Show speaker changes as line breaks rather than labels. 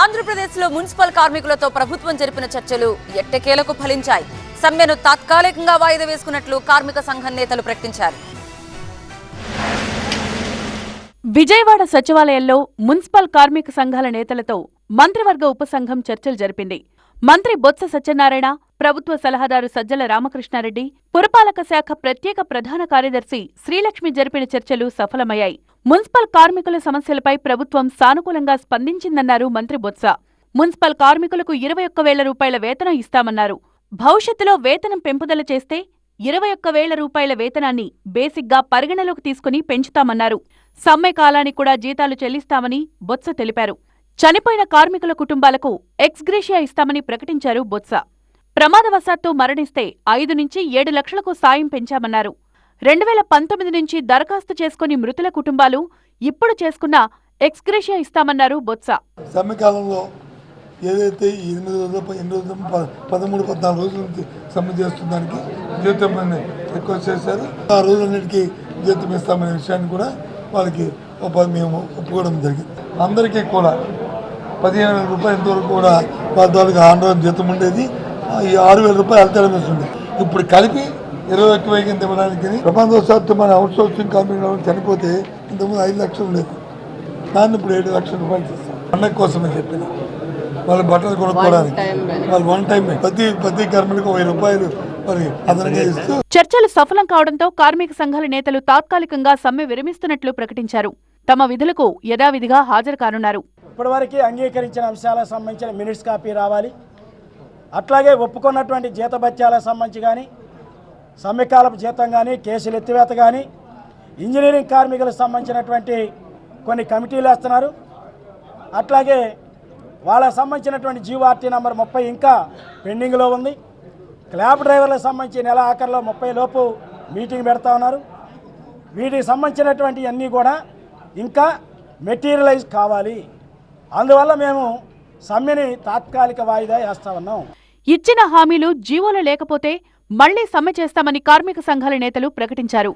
ఆంధ్రప్రదేశ్లో మున్సిపల్ కార్మికులతో ప్రభుత్వం జరిపిన చర్చలు ఎట్టకేలకు ఫలించాయి. సమ్మెను తాత్కాలికంగా వాయిదా వేసుకున్నట్లు కార్మిక సంఘం నేతలు ప్రకటించారు.
విజయవాడ సచివాలయంలో మున్సిపల్ కార్మిక సంఘాల నేతలతో మంత్రివర్గ ఉపసంఘం చర్చలు జరిపింది. మంత్రి బొత్స సత్యనారాయణ ప్రభుత్వ సలహాదారు సజ్జల రామకృష్ణారెడ్డి పురపాలక శాఖ ప్రత్యేక ప్రధాన కార్యదర్శి శ్రీలక్ష్మి జరిపిన చర్చలు సఫలమయ్యాయి. మున్సిపల్ కార్మికుల సమస్యలపై ప్రభుత్వం సానుకూలంగా స్పందించిందన్నారు మంత్రి బొత్స. మున్సిపల్ కార్మికులకు ఇరవై ఒక్క వేల రూపాయల వేతనం ఇస్తామన్నారు. భవిష్యత్తులో వేతనం పెంపుదల చేస్తే ఇరవై ఒక్క వేల రూపాయల వేతనాన్ని బేసిక్గా పరిగణలోకి తీసుకుని పెంచుతామన్నారు. సమ్మె కాలానికి కూడా జీతాలు చెల్లిస్తామని బొత్స తెలిపారు. చనిపోయిన కార్మికుల కుటుంబాలకు ఎక్స్గ్రేషియా ఇస్తామని ప్రకటించారు బొత్స. ప్రమాదవశాత్తు మరణిస్తే ఐదు నుంచి ఏడు లక్షలకు సాయం పెంచామన్నారు. రెండు వేల పంతొమ్మిది నుంచి దరఖాస్తు చేసుకుని మృతుల కుటుంబాలు ఇప్పుడు చేసుకున్న ఎక్స్గ్రేషియా ఇస్తామన్నారు బొత్స.
సమ్మెకాలంలో ఏదైతే ఎనిమిది రోజులు ఎనిమిది రోజులు పదమూడు పద్నాలుగు రోజుల నుంచి సమ్మె చేస్తుందానికి జీతం రిక్వెస్ట్ చేశారు. ఆ రోజులన్నిటికీ జీతం ఇస్తామనే విషయాన్ని కూడా వాళ్ళకి మేము ఒప్పుకోవడం జరిగింది. అందరికీ కూడా పదిహేను వేల రూపాయలు ఇంతవరకు కూడా వాళ్ళ వాళ్ళకి ఆంధ్ర జీతం ఉండేది. ఈ ఆరు వేల రూపాయలు ఉంది. ఇప్పుడు కలిపి ఇరవై ఒక్క వెయ్యి కింద ఇవ్వడానికి ప్రమాదవశాత్తు మన అవుట్ సోర్సింగ్ కంపెనీ చనిపోతే ఇంతకుముందు ఐదు లక్షలు ఉండేది దాన్ని ఇప్పుడు ఏడు లక్షల రూపాయలు చేస్తాం పండగ కోసమే చెప్పిన వాళ్ళ బట్టలు కొనుక్కోవడానికి. వాళ్ళు వన్ టైం ప్రతి ప్రతి కార్మికులకు వెయ్యి రూపాయలు
చర్చలు సఫలం కావడంతో కార్మిక సంఘాల నేతలు తాత్కాలికంగా సమ్మె విరమిస్తున్నట్లు ప్రకటించారు. తమ విధులకు యథావిధిగా హాజరు కానున్నారు.
ఇప్పటివరకు అంగీకరించిన అంశాలకు సంబంధించిన మినిట్స్ కాపీ రావాలి. అట్లాగే ఒప్పుకున్నటువంటి జీతభత్యాలకు సంబంధించి కానీ సమ్మెకాలపు జీతం కానీ కేసులు ఎత్తివేత కానీ ఇంజనీరింగ్ కార్మికులకు సంబంధించినటువంటి కొన్ని కమిటీలు వేస్తున్నారు. అట్లాగే వాళ్ళకు సంబంధించినటువంటి జీవోఆర్టీ నెంబర్ ముప్పై ఇంకా పెండింగ్లో ఉంది. క్లాబ్ డ్రైవర్లకు సంబంధించి నెల ఆఖరిలో ముప్పై లోపు మీటింగ్ పెడతా ఉన్నారు. వీటికి సంబంధించినటువంటి అన్నీ కూడా ఇంకా మెటీరియలైజ్ కావాలి. అందువల్ల మేము సమ్మెని తాత్కాలిక వాయిదా వేస్తా ఉన్నాం.
ఇచ్చిన హామీలు జీవోలు లేకపోతే మళ్ళీ సమ్మె చేస్తామని కార్మిక సంఘాల నేతలు ప్రకటించారు.